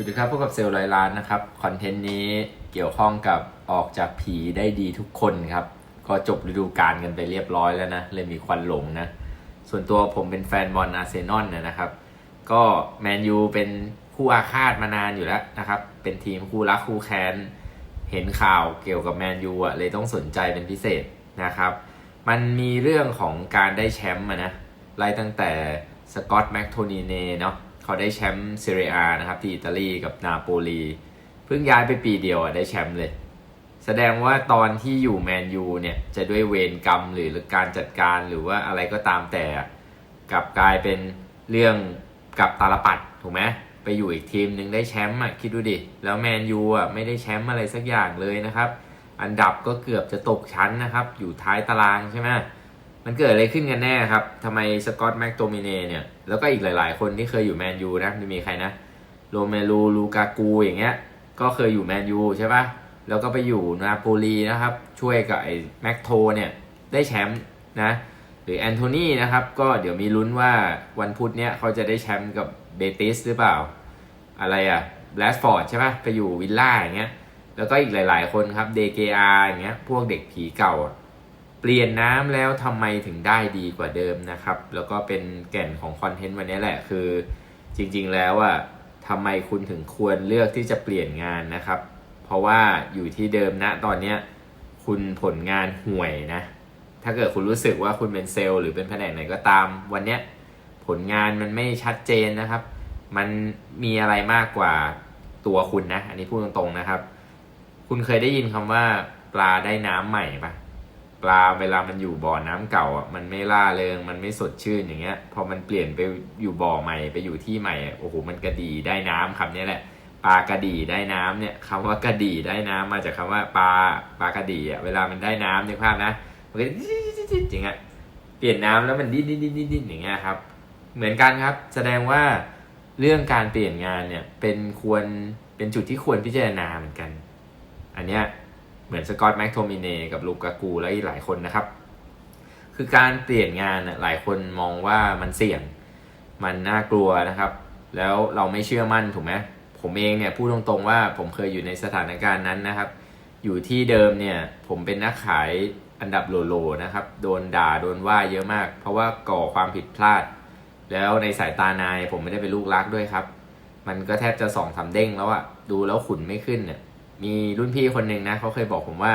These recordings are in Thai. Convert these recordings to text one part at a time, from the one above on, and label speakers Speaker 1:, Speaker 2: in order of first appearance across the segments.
Speaker 1: วัสดีครับพบกับเซลล์ร้อยล้านนะครับ คอนเทนต์นี้เกี่ยวข้องกับออกจากผีได้ดีทุกคนครับ ก็จบฤดูกาลกันไปเรียบร้อยแล้วนะ เลยมีควันหลงนะ ส่วนตัวผมเป็นแฟนบอลอาร์เซนอลนะนะครับ ก็แมนยูเป็นคู่อาฆาตมานานอยู่แล้วนะครับ เป็นทีมคู่รักคู่แค้น เห็นข่าวเกี่ยวกับแมนยูอะเลยต้องสนใจเป็นพิเศษนะครับ มันมีเรื่องของการได้แชมป์นะไล่ตั้งแต่สกอตแมคโทนีเน่เนาะ เขาได้แชมป์ซีเรียนะครับที่อิตาลีกับนาโปลีเพิ่งย้ายไปปีเดียวอะได้แชมป์เลย แสดงว่าตอนที่อยู่แมนยูเนี่ยจะด้วยเวรกรรมหรือการจัดการหรือว่าอะไรก็ตามแต่กลับกลายเป็นเรื่องกับตาลปัดถูกไหมไปอยู่อีกทีมหนึ่งได้แชมป์อะคิดดูดิ แล้วแมนยูอะไม่ได้แชมป์อะไรสักอย่างเลยนะครับ อันดับก็เกือบจะตกชั้นนะครับ อยู่ท้ายตารางใช่ไหม มันเกิดอะไรขึ้นกันแน่ครับทำไมสกอตแม็กโตมิเน่เนี่ย แล้วก็อีกหลาย ๆ คนที่เคยอยู่แมนยูนะจะมีใครนะ โรเมลูลูกากูอย่างเงี้ย ก็เคยอยู่แมนยูใช่ปะแล้วก็ไปอยู่นาโปลีนะครับ ช่วยกับไอ้แม็กโทเนี่ยได้แชมป์นะ หรือแอนโทนีนะครับ ก็เดี๋ยวมีลุ้นว่าวันพุธเนี้ยเขาจะได้แชมป์กับเบติสหรือเปล่า อะไรอะแบลสฟอร์ดใช่ปะไปอยู่วิลล่าอย่างเงี้ย แล้วก็อีกหลาย ๆ คนครับ DKR อย่างเงี้ย พวกเด็กผีเก่าอะ เปลี่ยนน้ำแล้วทำไมถึงได้ดีกว่าเดิมนะครับ แล้วก็เป็นแก่นของคอนเทนต์วันนี้แหละคือ จริงๆแล้วอะทำไมคุณถึงควรเลือกที่จะเปลี่ยนงานนะครับ เพราะว่าอยู่ที่เดิมนะตอนเนี้ยคุณผลงานห่วยนะ ถ้าเกิดคุณรู้สึกว่าคุณเป็นเซลล์หรือเป็นแผนกไหนก็ตาม วันเนี้ยผลงานมันไม่ชัดเจนนะครับ มันมีอะไรมากกว่าตัวคุณนะ อันนี้พูดตรงๆนะครับ คุณเคยได้ยินคำว่าปลาได้น้ำใหม่ปะ ปลาเวลามันอยู่บ่อน้ำเก่าอะมันไม่ล่าเริงมันไม่สดชื่นอย่างเงี้ย พอมันเปลี่ยนไปอยู่บ่อใหม่ไปอยู่ที่ใหม่อะโอ้โหมันกระดีได้น้ำคำนี้แหละปลากระดีได้น้ำเนี่ยคำว่ากระดีได้น้ำมาจากคำว่าปลาปลากระดีอะเวลามันได้น้ำนึกภาพนะมันก็จริงอะเปลี่ยนน้ำแล้วมันดิ้นดิ้นดิ้นดิ้นอย่างเงี้ยครับ เหมือนกันครับ แสดงว่าเรื่องการเปลี่ยนงานเนี่ยเป็นควรเป็นจุดที่ควรพิจารณาเหมือนกัน อันเนี้ย เหมือนสกอตแม็กโทมิเนกับลูกากูและอีกหลายคนนะครับ คือการเปลี่ยนงานน่ะหลายคนมองว่ามันเสี่ยง มันน่ากลัวนะครับ แล้วเราไม่เชื่อมั่นถูกไหมผมเองเนี่ยพูดตรงๆว่าผมเคยอยู่ในสถานการณ์นั้นนะครับ อยู่ที่เดิมเนี่ยผมเป็นนักขายอันดับโลๆนะครับ โดนด่าโดนว่าเยอะมาก เพราะว่าก่อความผิดพลาด แล้วในสายตานายผมไม่ได้เป็นลูกรักด้วยครับ มันก็แทบจะสองสามเด้งแล้วอะดูแล้วขุนไม่ขึ้นเนี่ย มีรุ่นพี่คนหนึ่งนะเขาเคยบอกผมว่า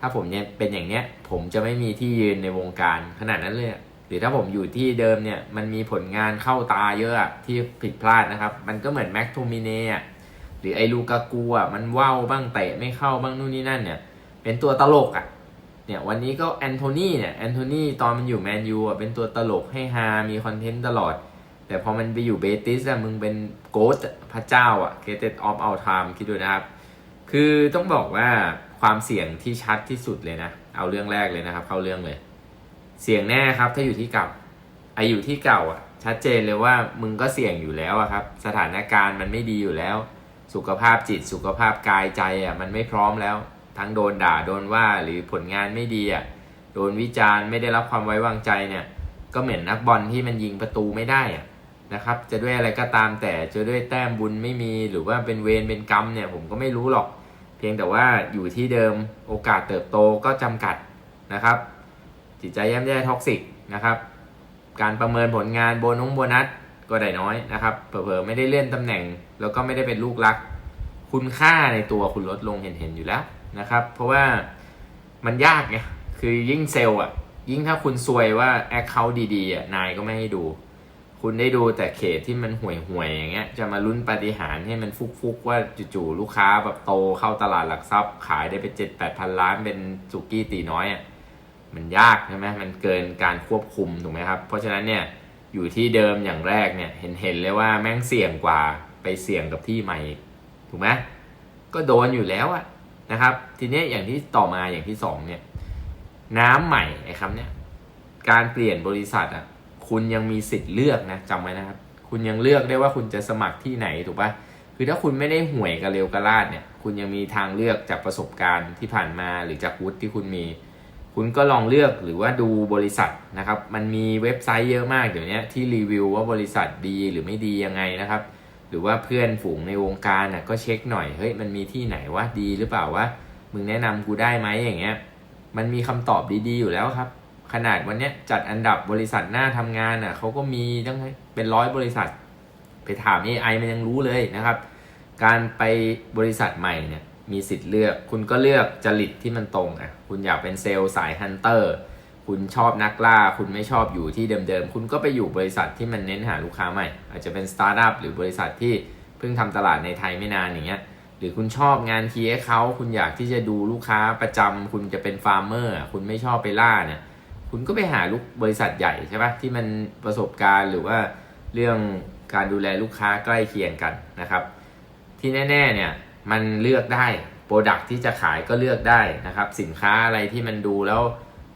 Speaker 1: ถ้าผมเนี่ยเป็นอย่างเนี้ย ผมจะไม่มีที่ยืนในวงการขนาดนั้นเลยหรือถ้าผมอยู่ที่เดิมเนี่ยมันมีผลงานเข้าตาเยอะที่ผิดพลาดนะครับ มันก็เหมือนแม็กโทมิเน่หรือไอลูกากูอะมันว่าวบ้างเตะไม่เข้าบ้างนู่นนี่นั่นเนี่ย เป็นตัวตลกอะเนี่ยวันนี้ก็แอนโทนีเนี่ยแอนโทนีตอนมันอยู่แมนยูอะเป็นตัวตลกให้ฮา มีคอนเทนต์ตลอด แต่พอมันไปอยู่เบติสอะมึงเป็นโกดพระเจ้าอะ Greatest of all time คิดดูนะครับ คือต้องบอกว่าความเสี่ยงที่ชัดที่สุดเลยนะ เอาเรื่องแรกเลยนะครับ เข้าเรื่องเลย เสี่ยงแน่ครับ ถ้าอยู่ที่เก่าไออยู่ที่เก่าอะ ชัดเจนเลยว่ามึงก็เสี่ยงอยู่แล้วครับ สถานการณ์มันไม่ดีอยู่แล้ว สุขภาพจิตสุขภาพกายใจอะมันไม่พร้อมแล้ว ทั้งโดนด่าโดนว่าหรือผลงานไม่ดีอะโดนวิจารณ์ไม่ได้รับความไว้วางใจเนี่ย ก็เหมือนนักบอลที่มันยิงประตูไม่ได้อะนะครับ จะด้วยอะไรก็ตามแต่จะด้วยแต้มบุญไม่มีหรือว่าเป็นเวรเป็นกรรมเนี่ย ผมก็ไม่รู้หรอก เพียงแต่ว่าอยู่ที่เดิมโอกาสเติบโตก็จำกัดนะครับ จิตใจย่ำแย่ท็อกซิกนะครับ การประเมินผลงานโบนุ้งโบนัสก็ได้น้อยนะครับ เผลอๆไม่ได้เลื่อนตำแหน่ง แล้วก็ไม่ได้เป็นลูกรัก คุณค่าในตัวคุณลดลงเห็นๆอยู่แล้วนะครับ เพราะว่ามันยากไงคือยิ่งเซลล์อะยิ่งถ้าคุณซวยว่าแอคเคาท์ดีๆอะนายก็ไม่ให้ดู คุณได้ดูแต่เขตที่มันห่วยห่วยๆอย่างเงี้ย จะมาลุ้นปฏิหารให้มันฟุกๆว่าจู่ๆลูกค้าแบบโตเข้าตลาดหลักทรัพย์ ขายได้ไปเจ็ดแปดพันล้านเป็นสุกี้ตีน้อยอะมันยากใช่ไหมมันเกินการควบคุมถูกไหมครับ เพราะฉะนั้นเนี่ยอยู่ที่เดิมอย่างแรกเนี่ยเห็นเห็นเลยว่าแม่งเสี่ยงกว่าไปเสี่ยงกับที่ใหม่ถูกไหมก็โดนอยู่แล้วอะนะครับ ทีเนี้ยอย่างที่ต่อมาอย่างที่สองเนี่ย น้ำใหม่ไอ้คำเนี่ยการเปลี่ยนบริษัทอะ คุณยังมีสิทธิ์เลือกนะจำไว้นะครับ คุณยังเลือกได้ว่าคุณจะสมัครที่ไหนถูกปะคือถ้าคุณไม่ได้ห่วยกระเร็วกระลาดเนี่ย คุณยังมีทางเลือกจากประสบการณ์ที่ผ่านมาหรือจากวุฒิที่คุณมี คุณก็ลองเลือกหรือว่าดูบริษัทนะครับ มันมีเว็บไซต์เยอะมากเดี๋ยวนี้ที่รีวิวว่าบริษัทดีหรือไม่ดียังไงนะครับ หรือว่าเพื่อนฝูงในวงการนะก็เช็คหน่อยเฮ้ยมันมีที่ไหนวะดีหรือเปล่าวะมึงแนะนำกูได้ไหมอย่างเงี้ย มันมีคำตอบดีๆอยู่แล้วครับ ขนาดวันเนี้ยจัดอันดับบริษัทหน้าทำงานอะเขาก็มีตั้งเป็นร้อยบริษัท ไปถาม AI มันยังรู้เลยนะครับ การไปบริษัทใหม่เนี่ยมีสิทธิ์เลือก คุณก็เลือกจริตที่มันตรงอะคุณอยากเป็นเซลล์สายฮันเตอร์คุณชอบนักล่า คุณไม่ชอบอยู่ที่เดิมๆ คุณก็ไปอยู่บริษัทที่มันเน้นหาลูกค้าใหม่ อาจจะเป็นสตาร์ทอัพหรือบริษัทที่เพิ่งทำตลาดในไทยไม่นานอย่างเงี้ย หรือคุณชอบงานทีเอเขา คุณอยากที่จะดูลูกค้าประจำคุณจะเป็นฟาร์มเมอร์ คุณไม่ชอบไปล่าเนี่ย คุณก็ไปหาลูกบริษัทใหญ่ใช่ปะที่มันประสบการณ์หรือว่าเรื่องการดูแลลูกค้าใกล้เคียงกันนะครับ ที่แน่ ๆ เนี่ยมันเลือกได้โปรดักที่จะขายก็เลือกได้นะครับ สินค้าอะไรที่มันดูแล้ว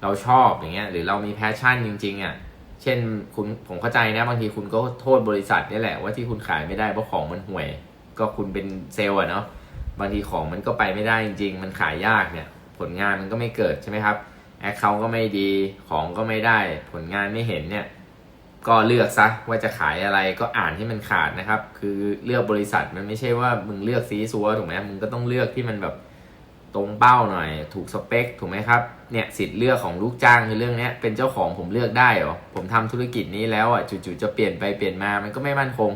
Speaker 1: เราชอบอย่างเงี้ยหรือเรามีแพชชั่นจริงๆอะเช่นคุณผมเข้าใจนะบางทีคุณก็โทษบริษัทนี่แหละว่าที่คุณขายไม่ได้เพราะของมันห่วย ก็คุณเป็นเซลล์อะเนาะบางทีของมันก็ไปไม่ได้จริง ๆ มันขายยากเนี่ย ผลงานมันก็ไม่เกิดใช่ไหมครับ แอคเคาท์ก็ไม่ดีของก็ไม่ได้ ผลงานไม่เห็นเนี่ย ก็เลือกซะว่าจะขายอะไรก็อ่านให้มันขาดนะครับ คือเลือกบริษัทมันไม่ใช่ว่ามึงเลือกซีซัวถูกไหมมึงก็ต้องเลือกที่มันแบบตรงเป้าหน่อย ถูกสเปคถูกไหมครับเนี่ยสิทธิ์เลือกของลูกจ้างคือเรื่องนี้เป็นเจ้าของผมเลือกได้เหรอผมทำธุรกิจนี้แล้วอะจู่ๆจะเปลี่ยนไปเปลี่ยนมามันก็ไม่มั่นคง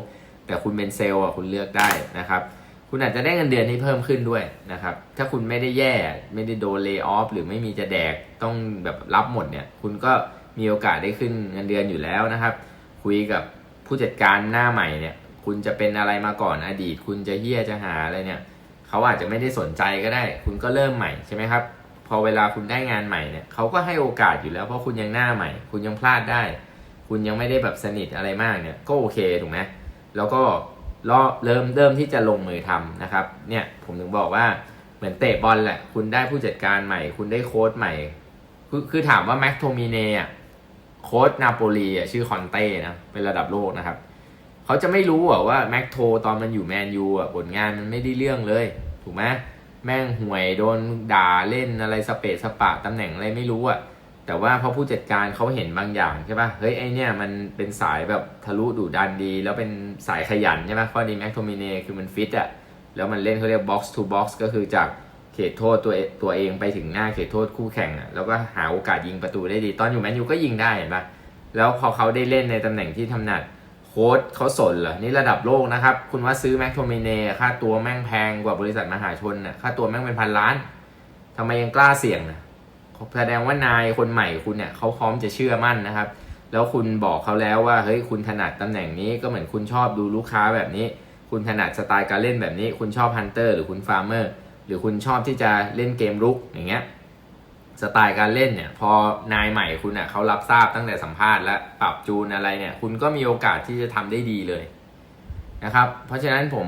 Speaker 1: แต่คุณเป็นเซลล์อะคุณเลือกได้นะครับ คุณอาจจะได้เงินเดือนที่เพิ่มขึ้นด้วยนะครับ ถ้าคุณไม่ได้แย่ ไม่ได้โดนเล y o อ f หรือไม่มีจะแดกต้องแบบรับหมดเนี่ย คุณก็มีโอกาสได้ขึ้นเงินเดือนอยู่แล้วนะครับ คุยกับผู้จัดการหน้าใหม่เนี่ย คุณจะเป็นอะไรมาก่อนอดีต คุณจะเฮี้ยจะหาอะไรเนี่ย เขาอาจจะไม่ได้สนใจก็ได้ คุณก็เริ่มใหม่ใช่ไหมครับ พอเวลาคุณได้งานใหม่เนี่ยเขาก็ให้โอกาสอยู่แล้วเพราะคุณยังหน้าใหม่ คุณยังพลาดได้ คุณยังไม่ได้แบบสนิทอะไรมากเนี่ย ก็โอเคถูกไหมแล้วก็ เริ่มเริ่มที่จะลงมือทำนะครับ เนี่ยผมถึงบอกว่าเหมือนเตะบอลแหละ คุณได้ผู้จัดการใหม่ คุณได้โค้ชใหม่ คือคือถามว่าแม็กโทมิเน่อะโค้ชนาโปลีอะชื่อคอนเต้นะเป็นระดับโลกนะครับ เขาจะไม่รู้อะว่าแม็กโทตอนมันอยู่แมนยูอะผลงานมันไม่ได้เรื่องเลย ถูกไหมแม่งห่วยโดนด่าเล่นอะไรสเปซสปะตำแหน่งอะไรไม่รู้อะ แต่ว่าพอผู้จัดการเขาเห็นบางอย่างใช่ปะ่ะ เฮ้ยไอเนี่ยมันเป็นสายแบบทะลุดุดันดี แล้วเป็นสายขยันใช่ปะ่ะข้อดีแม็กโทมิเน่คือมันฟิตอะแล้วมันเล่นเขาเรียก box to box ก็คือจากเขตโทษตัวตัวเองไปถึงหน้าเขตโทษคู่แข่งอะแล้วก็หาโอกาสยิงประตูได้ดี ตอนอยู่แมนยูก็ยิงได้เห็นปะแล้วพอเขาได้เล่นในตำแหน่งที่ถนัดโค้ชเขาสนเหรอ นี่ระดับโลกนะครับ คุณว่าซื้อแม็กโทมิเน่ค่าตัวแม่งแพงกว่าบริษัทมหาชนน่ะค่าตัวแม่งเป็นพันล้านทำไมยังกล้าเสี่ยงนะ แสดงว่านายคนใหม่คุณเนี่ยเขาพร้อมจะเชื่อมั่นนะครับ แล้วคุณบอกเขาแล้วว่าเฮ้ยคุณถนัดตำแหน่งนี้ก็เหมือนคุณชอบดูลูกค้าแบบนี้ คุณถนัดสไตล์การเล่นแบบนี้ คุณชอบฮันเตอร์หรือคุณฟาร์มเมอร์หรือคุณชอบที่จะเล่นเกมรุกอย่างเงี้ยสไตล์การเล่นเนี่ยพอนายใหม่คุณเน่ะเขารับทราบตั้งแต่สัมภาษณ์และปรับจูนอะไรเนี่ย คุณก็มีโอกาสที่จะทำได้ดีเลยนะครับ เพราะฉะนั้นผม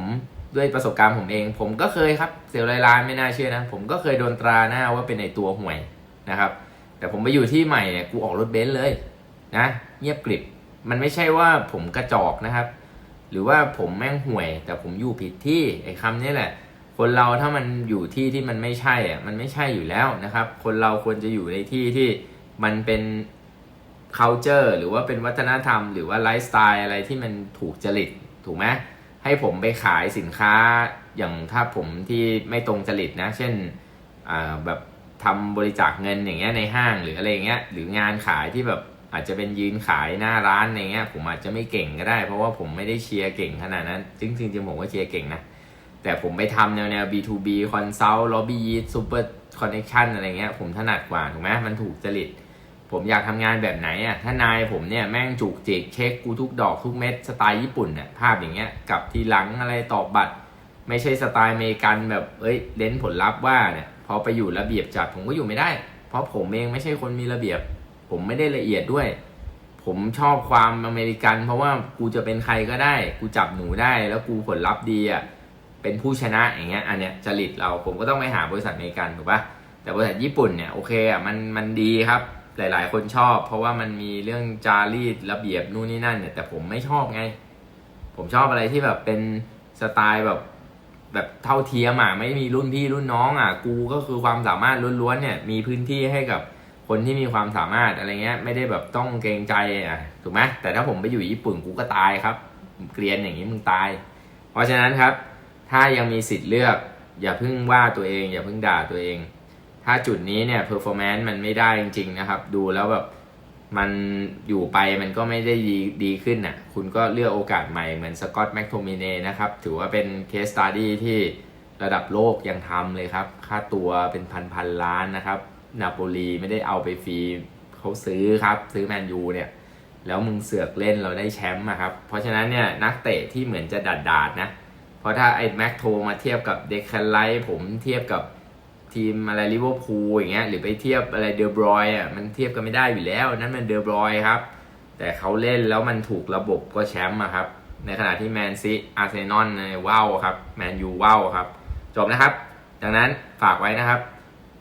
Speaker 1: ด้วยประสบการณ์ผมเอง ผมก็เคยครับเซลล์รายล้านไม่น่าเชื่อนะ ผมก็เคยโดนตราหน้าว่าเป็นในตัวห่วย นะครับ แต่ผมไปอยู่ที่ใหม่เนี่ยกูออกรถเบนซ์เลยนะเงียบกริบมันไม่ใช่ว่าผมกระจอกนะครับ หรือว่าผมแม่งห่วย แต่ผมอยู่ผิดที่ไอ้คำนี้แหละ คนเราถ้ามันอยู่ที่ที่มันไม่ใช่อะมันไม่ใช่อยู่แล้วนะครับ คนเราควรจะอยู่ในที่ที่มันเป็น culture หรือว่าเป็นวัฒนธรรม หรือว่าไลฟ์สไตล์อะไรที่มันถูกจริตถูกไหมให้ผมไปขายสินค้าอย่างถ้าผมที่ไม่ตรงจริตนะ เช่นแบบ ทำบริจาคเงินอย่างเงี้ยในห้างหรืออะไรเงี้ยหรืองานขายที่แบบอาจจะเป็นยืนขายหน้าร้านอะไรเงี้ยผมอาจจะไม่เก่งก็ได้ เพราะว่าผมไม่ได้เชียร์เก่งขนาดนั้นจริงจริงผมก็เชียร์เก่งนะแต่ผมไปทำแนวแนว B2B Consult Lobby Super Connection อะไรเงี้ยผมถนัดกว่าถูกไหมมันถูกจริตผมอยากทำงานแบบไหนอะถ้านายผมเนี่ยแม่งจุกจิกเช็คกูทุกดอกทุกเม็ดสไตล์ญี่ปุ่นเนี่ยภาพอย่างเงี้ยกับทีหลังอะไรตอบบัตร ไม่ใช่สไตล์อเมริกันแบบเอ้ยเล้นผลลัพธ์ว่าเนี่ย พอไปอยู่ระเบียบจัดผมก็อยู่ไม่ได้ เพราะผมเองไม่ใช่คนมีระเบียบ ผมไม่ได้ละเอียดด้วย ผมชอบความอเมริกัน เพราะว่ากูจะเป็นใครก็ได้ กูจับหนูได้ แล้วกูผลลัพธ์ดีอะเป็นผู้ชนะอย่างเงี้ยอันเนี้ยจริตเราผมก็ต้องไปหาบริษัทอเมริกันถูกปะแต่บริษัทญี่ปุ่นเนี่ยโอเคอะมันมันดีครับ หลาย ๆ คนชอบ เพราะว่ามันมีเรื่องจารีตระเบียบนู่นนี่นั่นเนี่ยแต่ผมไม่ชอบไง ผมชอบอะไรที่แบบเป็นสไตล์แบบ แบบเท่าเทียมอะไม่มีรุ่นพี่รุ่นน้องอะกูก็คือความสามารถล้วนๆเนี่ยมีพื้นที่ให้กับคนที่มีความสามารถอะไรเงี้ยไม่ได้แบบต้องเกรงใจอะถูกไหมแต่ถ้าผมไปอยู่ญี่ปุ่นกูก็ตายครับเกรียนอย่างนี้มึงตาย เพราะฉะนั้นครับ ถ้ายังมีสิทธิ์เลือก อย่าเพิ่งว่าตัวเอง อย่าเพิ่งด่าตัวเอง ถ้าจุดนี้เนี่ยเพอร์ฟอร์แมนซ์มันไม่ได้จริงๆนะครับ ดูแล้วแบบ มันอยู่ไปมันก็ไม่ได้ดีดีขึ้นน่ะ คุณก็เลือกโอกาสใหม่เหมือนสกอตแมคโทมินเนนะครับ ถือว่าเป็นเคสตัดดี้ที่ระดับโลกยังทำเลยครับ ค่าตัวเป็นพันพันๆล้านนะครับ นาโปลีไม่ได้เอาไปฟรีเขาซื้อครับ ซื้อแมนยูเนี่ย แล้วมึงเสือกเล่นเราได้แชมป์อะครับ เพราะฉะนั้นเนี่ยนักเตะที่เหมือนจะดัดดาดนะ เพราะถ้าไอ้แม็กโทมาเทียบกับเด็กคันไลท์ผมเทียบกับ ทีมอะไรลิเวอร์พูลอย่างเงี้ยหรือไปเทียบอะไรเดอบรอยอะมันเทียบกันไม่ได้อยู่แล้วนั่นมันเดอบรอยครับ แต่เขาเล่นแล้วมันถูกระบบก็แชมป์อะครับ ในขณะที่แมนซีอาร์เซนอลว้าวครับแมนยูว้าวครับจบนะครับ ดังนั้นฝากไว้นะครับ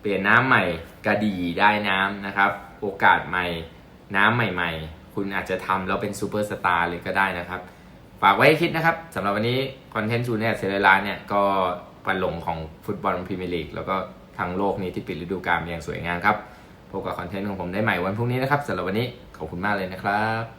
Speaker 1: เปลี่ยนน้ำใหม่กระดีได้น้ำนะครับ โอกาสใหม่น้ำใหม่ๆ คุณอาจจะทำแล้วเป็นซูเปอร์สตาร์เลยก็ได้นะครับ ฝากไว้คิดนะครับสำหรับวันนี้คอนเทนต์ชูเนี่ยเซเลรานเนี่ยก็ปันหลงของฟุตบอลพรีเมียร์ลีกแล้วก็ ทางโลกนี้ที่ปิดฤดูกาลอย่างสวยงามครับพบกับคอนเทนต์ของผมได้ใหม่วันพรุ่งนี้นะครับสำหรับวันนี้ขอบคุณมากเลยนะครับ